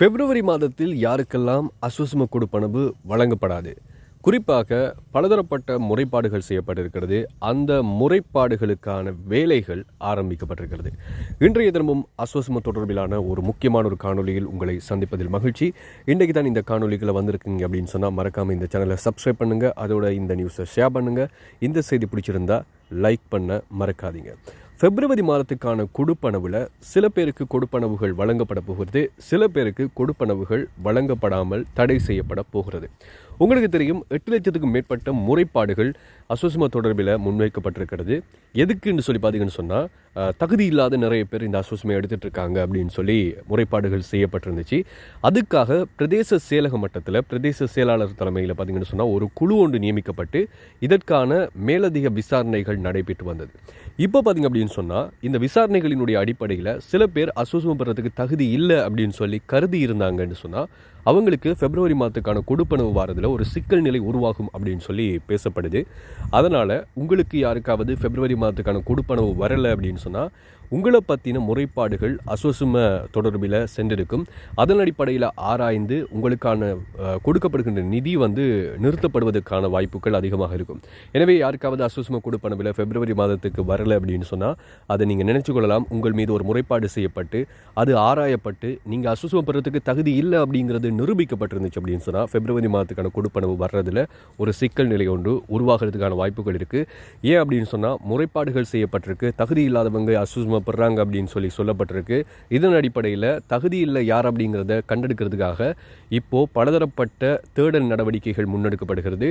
பிப்ரவரி மாதத்தில் யாருக்கெல்லாம் அசுவசம கொடுப்பனவு வழங்கப்படாது? குறிப்பாக பலதரப்பட்ட முறைப்பாடுகள் செய்யப்பட்டிருக்கிறது. அந்த முறைப்பாடுகளுக்கான வேலைகள் ஆரம்பிக்கப்பட்டிருக்கிறது. இன்றைய தினமும் அஸ்வசம தொடர்பிலான ஒரு முக்கியமான ஒரு காணொலியில் உங்களை சந்திப்பதில் மகிழ்ச்சி. இன்றைக்கு தான் இந்த காணொலிகளை வந்திருக்குங்க அப்படின்னு சொன்னால் மறக்காமல் இந்த சேனலை சப்ஸ்கிரைப் பண்ணுங்கள் அதோட இந்த நியூஸை ஷேர் பண்ணுங்கள் இந்த செய்தி பிடிச்சிருந்தா லைக் பண்ண மறக்காதீங்க. பிப்ரவரி மாதத்துக்கான கொடுப்பனவில் சில பேருக்கு கொடுப்பனவுகள் வழங்கப்பட போகிறது சில பேருக்கு கொடுப்பனவுகள் வழங்கப்படாமல் தடை செய்யப்பட போகிறது. உங்களுக்கு தெரியும் எட்டு லட்சத்துக்கும் மேற்பட்ட முறைப்பாடுகள் அசோசிம தொடர்பில் முன்வைக்கப்பட்டிருக்கிறது. எதுக்குன்னு சொல்லி பார்த்தீங்கன்னு சொன்னால் தகுதி இல்லாத நிறைய பேர் இந்த அசோசிமை எடுத்துகிட்டு இருக்காங்க அப்படின்னு சொல்லி முறைப்பாடுகள் செய்யப்பட்டிருந்துச்சு. அதுக்காக பிரதேச செயலக மட்டத்தில் பிரதேச செயலாளர் தலைமையில் பார்த்தீங்கன்னு சொன்னால் ஒரு குழு ஒன்று நியமிக்கப்பட்டு இதற்கான மேலதிக விசாரணைகள் நடைபெற்று வந்தது. இப்போ பார்த்தீங்க அப்படின்னு சொன்னால் இந்த விசாரணைகளினுடைய அடிப்படையில் சில பேர் அசோசியம் பெறதுக்கு தகுதி இல்லை அப்படின்னு சொல்லி கருதி இருந்தாங்கன்னு சொன்னால் அவங்களுக்கு பிப்ரவரி மாதத்துக்கான கொடுப்பனவு வாரத்தில் ஒரு சிக்கல் நிலை உருவாகும் அப்படின்னு சொல்லி பேசப்படுது. அதனால் உங்களுக்கு யாருக்காவது பிப்ரவரி மாதத்துக்கான கொடுப்பனவு வரலை அப்படின்னு சொன்னால் உங்களை பற்றின முறைப்பாடுகள் அசுவசும தொடர்பில் சென்றிருக்கும். அதன் அடிப்படையில் ஆராய்ந்து உங்களுக்கான கொடுக்கப்படுகின்ற நிதி வந்து நிறுத்தப்படுவதற்கான வாய்ப்புகள் அதிகமாக இருக்கும். எனவே யாருக்காவது அசுவசும கொடுப்பனவில் பிப்ரவரி மாதத்துக்கு வரலை அப்படின்னு சொன்னால் அதை நீங்கள் நினச்சி கொள்ளலாம். உங்கள் மீது ஒரு முறைப்பாடு செய்யப்பட்டு அது ஆராயப்பட்டு நீங்கள் அசுசுமம் பெறத்துக்கு தகுதி இல்லை அப்படிங்கிறது நிரூபிக்கப்பட்டிருந்துச்சு அப்படின்னு சொன்னால் பிப்ரவரி மாதத்துக்கான கொடுப்பனவு வர்றதில் ஒரு சிக்கல் நிலை ஒன்று உருவாகிறதுக்கான வாய்ப்புகள் இருக்குது ஏன் அப்படின்னு சொன்னால் முறைப்பாடுகள் செய்யப்பட்டிருக்கு. தகுதி இல்லாதவங்க அசுசும பெறாங்க அப்படின்னு சொல்லி சொல்லப்பட்டிருக்கு. இதன் அடிப்படையில் தகுதி இல்லை யார் அப்படிங்கிறத கண்டெடுக்கிறதுக்காக இப்போ பலதரப்பட்ட தேடல் நடவடிக்கைகள் முன்னெடுக்கப்படுகிறது.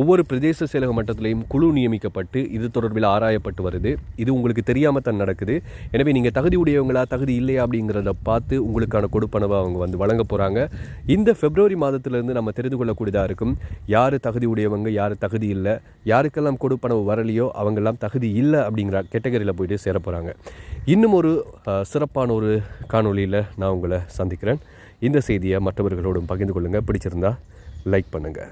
ஒவ்வொரு பிரதேச செயலக மட்டத்திலையும் குழு நியமிக்கப்பட்டு இது தொடர்பில் ஆராயப்பட்டு வருது. இது உங்களுக்கு தெரியாமல் தான் நடக்குது. எனவே நீங்கள் தகுதி உடையவங்களா தகுதி இல்லையா அப்படிங்கிறத பார்த்து உங்களுக்கான கொடுப்பனவை அவங்க வந்து வழங்க போகிறாங்க இந்த பிப்ரவரி மாதத்திலிருந்து நம்ம தெரிந்து கொள்ளக்கூடியதாக இருக்கும். யார் தகுதி உடையவங்க யார் தகுதி இல்லை யாருக்கெல்லாம் கொடுப்பனவு வரலையோ அவங்கெல்லாம் தகுதி இல்லை அப்படிங்கிற கேட்டகரியில் போயிட்டு சேர போகிறாங்க இன்னும் ஒரு சிறப்பான ஒரு காணொலியில் நான் உங்களை சந்திக்கிறேன். இந்த செய்தியை மற்றவர்களோடும் பகிர்ந்து கொள்ளுங்கள் பிடிச்சிருந்தா லைக் பண்ணுங்கள்